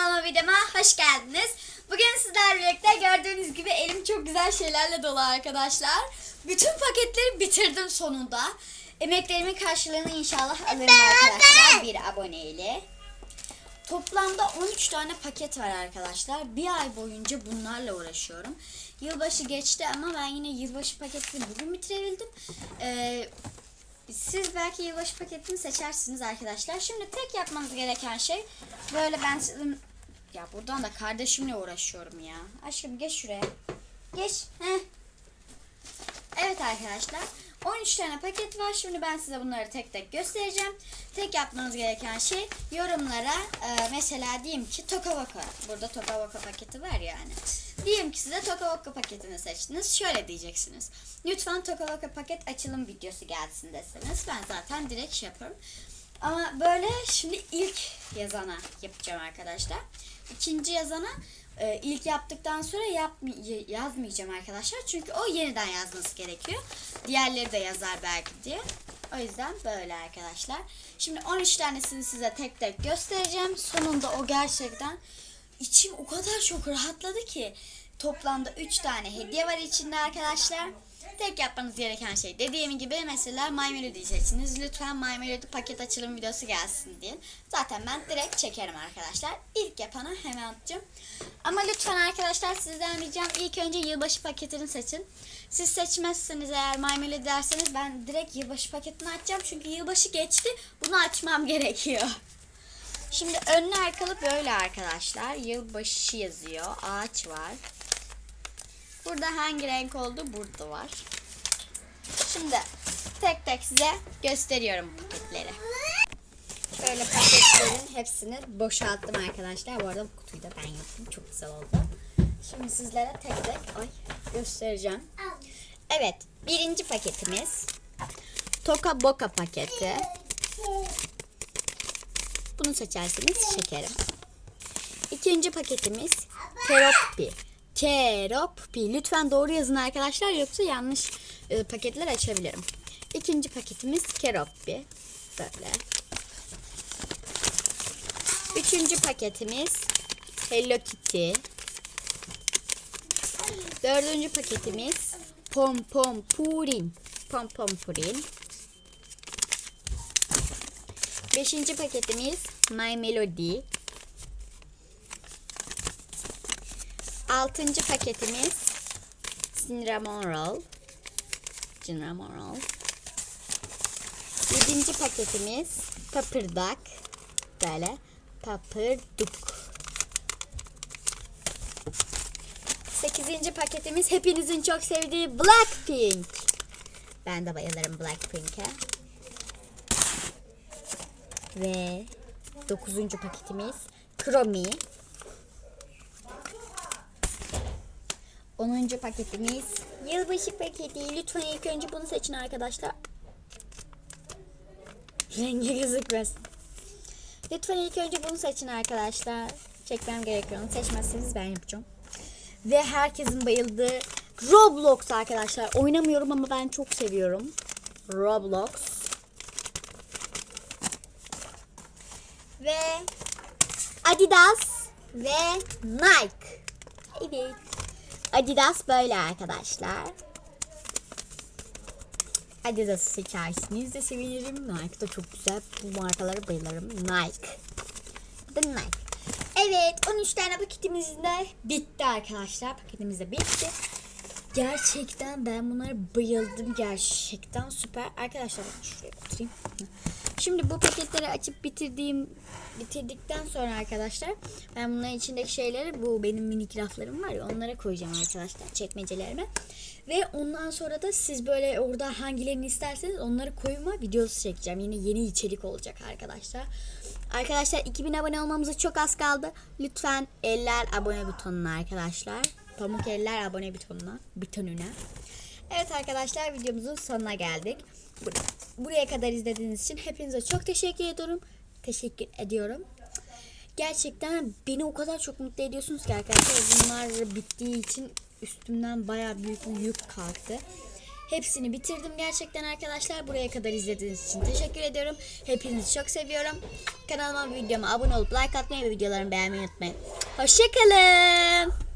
kanalıma videoma hoş geldiniz. Bugün sizlerle birlikte gördüğünüz gibi elim çok güzel şeylerle dolu arkadaşlar. Bütün paketleri bitirdim sonunda. Emeklerimin karşılığını inşallah alırım arkadaşlar bir aboneyle. Toplamda 13 tane paket var arkadaşlar. Bir ay boyunca bunlarla uğraşıyorum. Yılbaşı geçti ama ben yine yılbaşı paketini bugün bitirebildim. Ee, siz belki yılbaşı paketini seçersiniz arkadaşlar. Şimdi tek yapmanız gereken şey böyle ben sizin ya buradan da kardeşimle uğraşıyorum ya. Aşkım geç şuraya. Geç. Heh. Evet arkadaşlar. 13 tane paket var. Şimdi ben size bunları tek tek göstereceğim. Tek yapmanız gereken şey yorumlara e, mesela diyeyim ki Tokavaka. Burada Tokavaka paketi var yani. Diyelim ki size Tokavaka paketini seçtiniz. Şöyle diyeceksiniz. Lütfen Tokavaka paket açılım videosu gelsin deseniz. Ben zaten direkt şey yaparım. Ama böyle şimdi ilk yazana yapacağım arkadaşlar. İkinci yazana e, ilk yaptıktan sonra yapmay- yazmayacağım arkadaşlar. Çünkü o yeniden yazması gerekiyor. Diğerleri de yazar belki diye. O yüzden böyle arkadaşlar. Şimdi 13 tanesini size tek tek göstereceğim. Sonunda o gerçekten içim o kadar çok rahatladı ki. Toplamda 3 tane hediye var içinde arkadaşlar. Tek yapmanız gereken şey dediğim gibi mesela My Melody seçtiniz. Lütfen My Melody paket açılım videosu gelsin diye. Zaten ben direkt çekerim arkadaşlar. İlk yapana hemen atacağım. Ama lütfen arkadaşlar sizden ricam ilk önce yılbaşı paketini seçin. Siz seçmezseniz eğer My Melody derseniz ben direkt yılbaşı paketini açacağım. Çünkü yılbaşı geçti. Bunu açmam gerekiyor. Şimdi önlü arkalı böyle arkadaşlar. Yılbaşı yazıyor. Ağaç var. Burada hangi renk oldu? Burada var. Şimdi tek tek size gösteriyorum paketleri. Şöyle paketlerin hepsini boşalttım arkadaşlar. Bu arada bu kutuyu da ben yaptım. Çok güzel oldu. Şimdi sizlere tek tek ay göstereceğim. Evet, birinci paketimiz Toka Boka paketi. Bunu seçerseniz şekerim. İkinci paketimiz Keroppi. Keroppi. Lütfen doğru yazın arkadaşlar yoksa yanlış e, paketler açabilirim. İkinci paketimiz Keroppi. Böyle. Üçüncü paketimiz Hello Kitty. Dördüncü paketimiz Pom Pom Purin. Pom Pom Purin. Beşinci paketimiz My Melody. Altıncı paketimiz cinnamon roll. Cinnamon roll. Yedinci paketimiz papırdak. Böyle papırduk. Sekizinci paketimiz hepinizin çok sevdiği Blackpink. Ben de bayılırım Blackpink'e. Ve dokuzuncu paketimiz Chromi. 10. paketimiz. Yılbaşı paketi. Lütfen ilk önce bunu seçin arkadaşlar. Rengi gözükmesin. Lütfen ilk önce bunu seçin arkadaşlar. Çekmem gerekiyor. Onu seçmezseniz ben yapacağım. Ve herkesin bayıldığı Roblox arkadaşlar. Oynamıyorum ama ben çok seviyorum. Roblox. Ve Adidas ve Nike. Evet. Adidas böyle arkadaşlar. Adidas seçersiniz de sevinirim. Nike da çok güzel. Bu markalara bayılırım. Nike. The Nike. Evet 13 tane paketimiz de bitti arkadaşlar. Paketimiz de bitti. Gerçekten ben bunlara bayıldım. Gerçekten süper. Arkadaşlar şuraya oturayım. Şimdi bu paketleri açıp bitirdiğim bitirdikten sonra arkadaşlar ben bunların içindeki şeyleri bu benim minik raflarım var ya onlara koyacağım arkadaşlar çekmecelerime. Ve ondan sonra da siz böyle orada hangilerini isterseniz onları koyma videosu çekeceğim. Yine yeni içerik olacak arkadaşlar. Arkadaşlar 2000 abone olmamıza çok az kaldı. Lütfen eller abone butonuna arkadaşlar. Pamuk eller abone butonuna. Butonuna. Evet arkadaşlar videomuzun sonuna geldik. Bur- Buraya kadar izlediğiniz için hepinize çok teşekkür ediyorum. Teşekkür ediyorum. Gerçekten beni o kadar çok mutlu ediyorsunuz ki arkadaşlar bunlar bittiği için üstümden bayağı büyük bir yük kalktı. Hepsini bitirdim gerçekten arkadaşlar. Buraya kadar izlediğiniz için teşekkür ediyorum. Hepinizi çok seviyorum. Kanalıma videoma abone olup like atmayı ve videolarımı beğenmeyi unutmayın. Hoşçakalın.